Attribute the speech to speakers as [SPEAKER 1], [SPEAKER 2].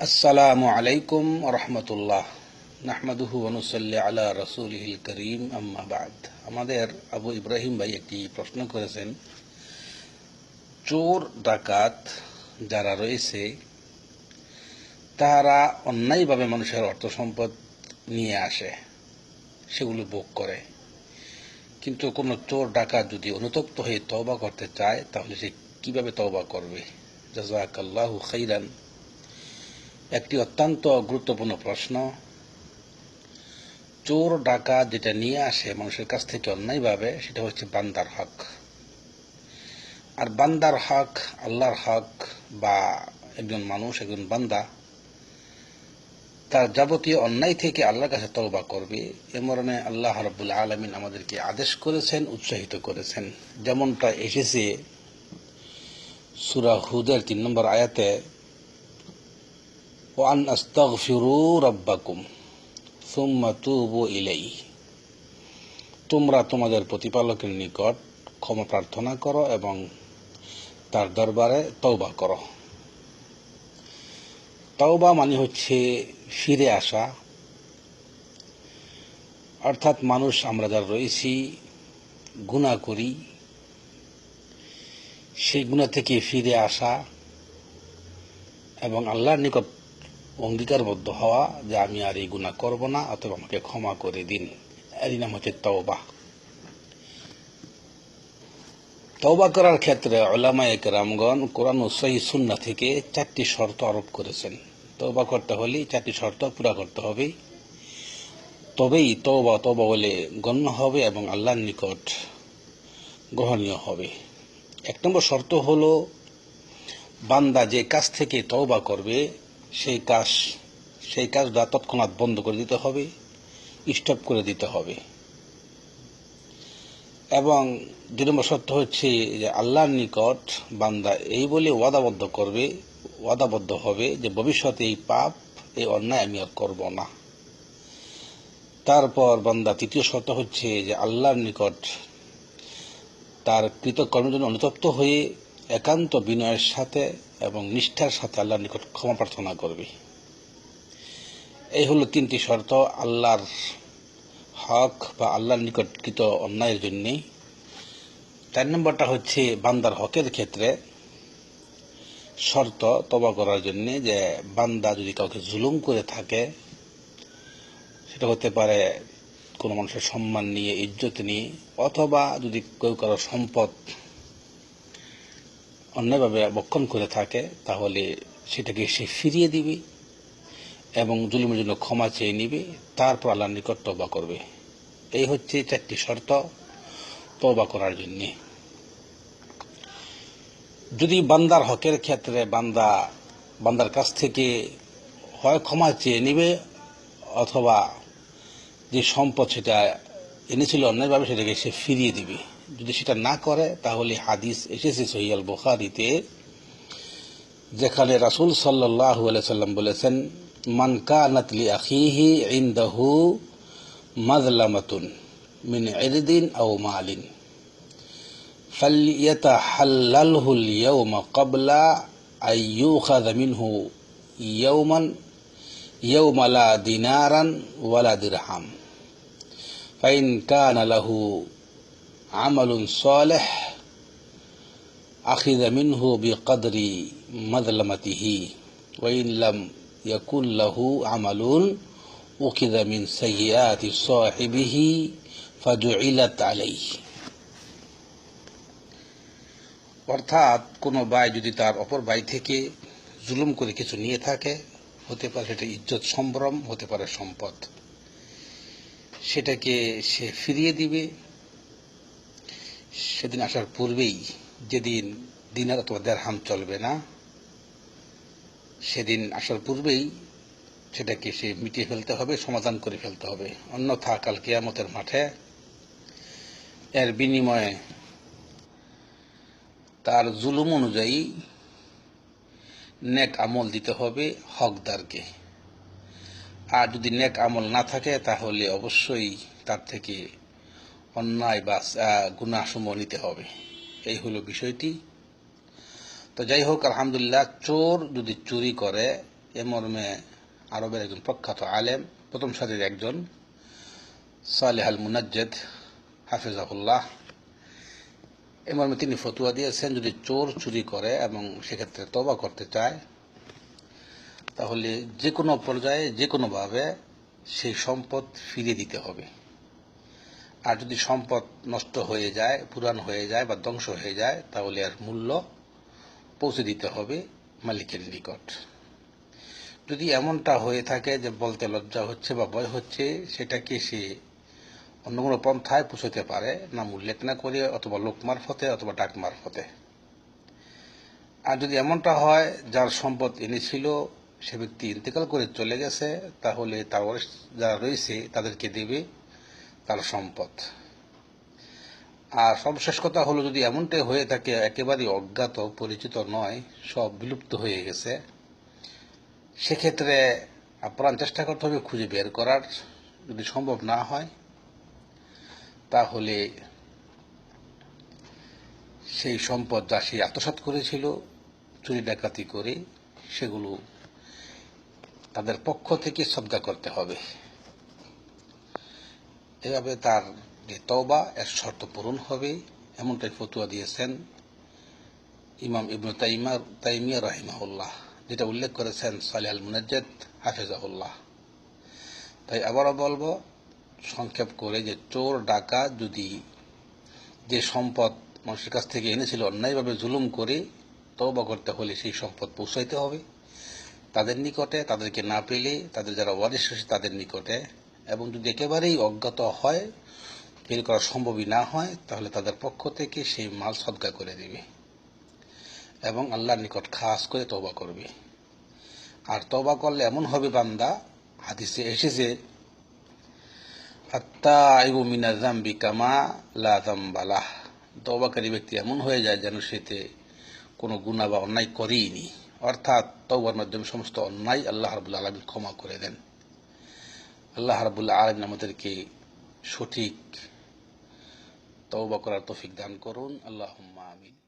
[SPEAKER 1] আসসালামু আলাইকুম রহমতুল্লাহ। নাহমাদুহু অনুসল্লি আলা রসুলহিল করিম, আম্মা বাদ। আমাদের আবু ইব্রাহিম ভাই একটি প্রশ্ন করেছেন, চোর, ডাকাত যারা রয়েছে, তারা অন্যায়ভাবে মানুষের অর্থ সম্পদ নিয়ে আসে, সেগুলো ভোগ করে। কিন্তু কোনো চোর, ডাকাত যদি অনুতপ্ত হয়ে তওবা করতে চায়, তাহলে সে কীভাবে তওবা করবে? জাজাকাল্লাহু খাইরান। একটি অত্যন্ত গুরুত্বপূর্ণ প্রশ্ন। চোর, ডাকাত যেটা নিয়ে আসে মানুষের কাছ থেকে অন্যায়ভাবে সেটা হচ্ছে বান্দার হক। আর বান্দার হক, আল্লাহর হক বা একজন মানুষ, একজন বান্দা, তার যাবতীয় অন্যায় থেকে আল্লাহর কাছে তলবা করবে, এ মরণে আল্লাহ রব্বুল আলমিন আমাদেরকে আদেশ করেছেন, উৎসাহিত করেছেন। যেমনটা এসেছে সুরা হুদের তিন নম্বর আয়াতে ওয়ান আস্তাগফিরু রব্বাকুম সুম্মা তুবু ইলাই তোমরা তোমাদের প্রতিপালকের নিকট ক্ষমা প্রার্থনা করো এবং তার দরবারে তওবা করো। তওবা মানে হচ্ছে ফিরে আসা। অর্থাৎ মানুষ, আমরা যারা রয়েছি গুণা করি। সেই গুণা থেকে ফিরে আসা এবং আল্লাহর নিকট অঙ্গীকারবদ্ধ হওয়া যে আমি আর এই গুণা করব না, অথবা আমাকে ক্ষমা করে দিন। এরই নাম হচ্ছে তওবা। তওবা করার ক্ষেত্রে ওলামা একরামগণ কোরআন সহি সুন্না থেকে চারটি শর্ত আরোপ করেছেন। তওবা করতে হলে চারটি শর্ত পুরা করতে হবে তবেই তওবা তওবা বলে গণ্য হবে এবং আল্লাহর নিকট গ্রহণীয় হবে। এক নম্বর শর্ত হলো, বান্দা যে কাজ থেকে তওবা করবে সেই কাজ, সেই কাজটা তৎক্ষণাৎ বন্ধ করে দিতে হবে স্টপ করে দিতে হবে। এবং দুই নম্বর সত্য হচ্ছে যে আল্লাহর নিকট বান্দা এই বলে ওয়াদাবদ্ধ করবে, ওয়াদাবদ্ধ হবে যে ভবিষ্যতে এই পাপ, এই অন্যায় আমি আর করব না। তারপর বান্দা তৃতীয় শর্ত হচ্ছে যে আল্লাহর নিকট তার কৃতকর্মের জন্য অনুতপ্ত হয়ে একান্ত বিনয়ের সাথে এবং নিষ্ঠার সাথে আল্লাহর নিকট ক্ষমা প্রার্থনা করবে। এই হলো তিনটি শর্ত আল্লাহর হক বা আল্লাহর নিকটকৃত অন্যায়ের জন্যে। চার নম্বরটা হচ্ছে বান্দার হকের ক্ষেত্রে শর্ত তবা করার জন্যে যে বান্দা যদি কাউকে জুলুম করে থাকে, সেটা হতে পারে কোনো মানুষের সম্মান নিয়ে, ইজ্জত নিয়ে, অথবা যদি কেউ কারও সম্পদ অন্যায়ভাবে বক্ষণ করে থাকে, তাহলে সেটাকে সে ফিরিয়ে দিবে এবং জুলুমের জন্য ক্ষমা চেয়ে নিবে, তারপর আল্লাহর নিকট তবা করবে। এই হচ্ছে চারটি শর্ত তবা করার জন্যে। যদি বান্দার হকের ক্ষেত্রে বান্দা, বান্দার কাছ থেকে হয় ক্ষমা চেয়ে নিবে, অথবা যে সম্পদ সেটা এনেছিল অন্যায়ভাবে সেটাকে সে ফিরিয়ে দিবে। যদি সেটা না করে তাহলে হাদিস এসেছে সহিয়াল বোখারিতে যেখানে রাসুল সাল্লাহ সাল্লাম বলেছেন মান কানাত লি আখিহি ইনদাহু মাজলামাতুন মিন ইরদিন আও মালিন فليتحلله اليوم قبل أن يؤخذ منه يوما يوم لا دينارا ولا درهم فإن كان له عمل صالح أخذ منه بقدر مظلمته وإن لم يكن له عمل أخذ من سيئات صاحبه فجعلت عليه অর্থাৎ কোনো ভাই যদি তার অপর ভাই থেকে জুলুম করে কিছু নিয়ে থাকে হতে পারে সেটা ইজ্জত সম্ভ্রম হতে পারে সম্পদ সেটাকে সে ফিরিয়ে দিবে সেদিন আসার পূর্বেই যেদিন দিনার অথবা দেড়হাম চলবে না, সেদিন আসার পূর্বেই সেটাকে সে মিটিয়ে ফেলতে হবে, সমাধান করে ফেলতে হবে। অন্যথা কাল কেয়ামতের মাঠে এর বিনিময়ে তার জুলুম অনুযায়ী নেক আমল দিতে হবে হকদারকে। আর যদি নেক আমল না থাকে, তাহলে অবশ্যই তার থেকে অন্যায় বা গুণাসমূহ নিতে হবে। এই হলো বিষয়টি। তো যাই হোক, আলহামদুলিল্লাহ, চোর যদি চুরি করে, এ মর্মে আরবের একজন প্রখ্যাত আলেম, প্রথম সারির একজন সালেহ আল মুনাজ্জেদ, হাফিজাহুল্লাহ, এ মর্মে তিনি ফতুয়া দিয়েছেন, যদি চোর চুরি করে এবং সেক্ষেত্রে তবা করতে চায়, তাহলে যে কোনো পর্যায়ে, যে কোনোভাবে সেই সম্পদ ফিরিয়ে দিতে হবে। আর যদি সম্পদ নষ্ট হয়ে যায় পুরান হয়ে যায় বা ধ্বংস হয়ে যায়, তাহলে এর মূল্য পৌঁছে দিতে হবে মালিকের নিকট। যদি এমনটা হয়ে থাকে যে বলতে লজ্জা হচ্ছে বা ভয় হচ্ছে, সেটাকে সে অন্য কোনো পন্থায় পৌঁছতে পারে নাম উল্লেখ না করে, অথবা লোক মারফতে অথবা ডাক মারফতে। আর যদি এমনটা হয়, যার সম্পদ এনেছিল, সে ব্যক্তি ইন্তেকাল করে চলে গেছে, তাহলে তার যারা রয়েছে, তাদেরকে দেবে তার সম্পদ। আর সর্বশেষ কথা হলো, যদি এমনটাই হয়ে থাকে, একেবারেই অজ্ঞাত, পরিচিত নয়, সব বিলুপ্ত হয়ে গেছে। সেক্ষেত্রে আপ্রাণ চেষ্টা করতে হবে খুঁজে বের করার। যদি সম্ভব না হয়, তাহলে সেই সম্পদ যা সে আত্মসাৎ করেছিল, চুরি ডাকাতি করে, সেগুলো তাদের পক্ষ থেকে শ্রদ্ধা করতে হবে। এভাবে তার যে তওবা, এর শর্ত পূরণ হবে, এমনটাই ফতুয়া দিয়েছেন ইমাম ইবনু তাইমা, তাইমিয়া রাহিমাহুল্লাহ, যেটা উল্লেখ করেছেন সালিহ আল মুনাজ্জেদ হাফিজাহুল্লাহ। তাই আবারও বলব, সংক্ষেপ করে যে চোর ডাকা যদি যে সম্পদ মানুষের কাছ থেকে এনেছিল, অন্যায়ভাবে জুলুম করে তওবা করতে হলে সেই সম্পদ পৌঁছাইতে হবে। তাদের নিকটে, তাদেরকে না পেলে, তাদের যারা রয়েছে তাদের নিকটে এবং যদি একেবারেই অজ্ঞাত হয় বের করা সম্ভবই না হয়, তাহলে তাদের পক্ষ থেকে সেই মাল সদকা করে দেবে এবং আল্লাহর নিকট খাস করে তবা করবে। আর তবা করলে এমন হবে বান্দা, হাদিসে এসেছে তবাকারী ব্যক্তি এমন হয়ে যায় যেন সেতে কোনো গুণা বা অন্যায় করেইনি অর্থাৎ তওবার মাধ্যমে সমস্ত অন্যায় আল্লাহ রাবুল আলমী ক্ষমা করে দেন। আল্লাহ রাবুল্লাহ আলমিন আমাদেরকে সঠিক তওবা করার তৌফিক দান করুন। আল্লাহ আমিন।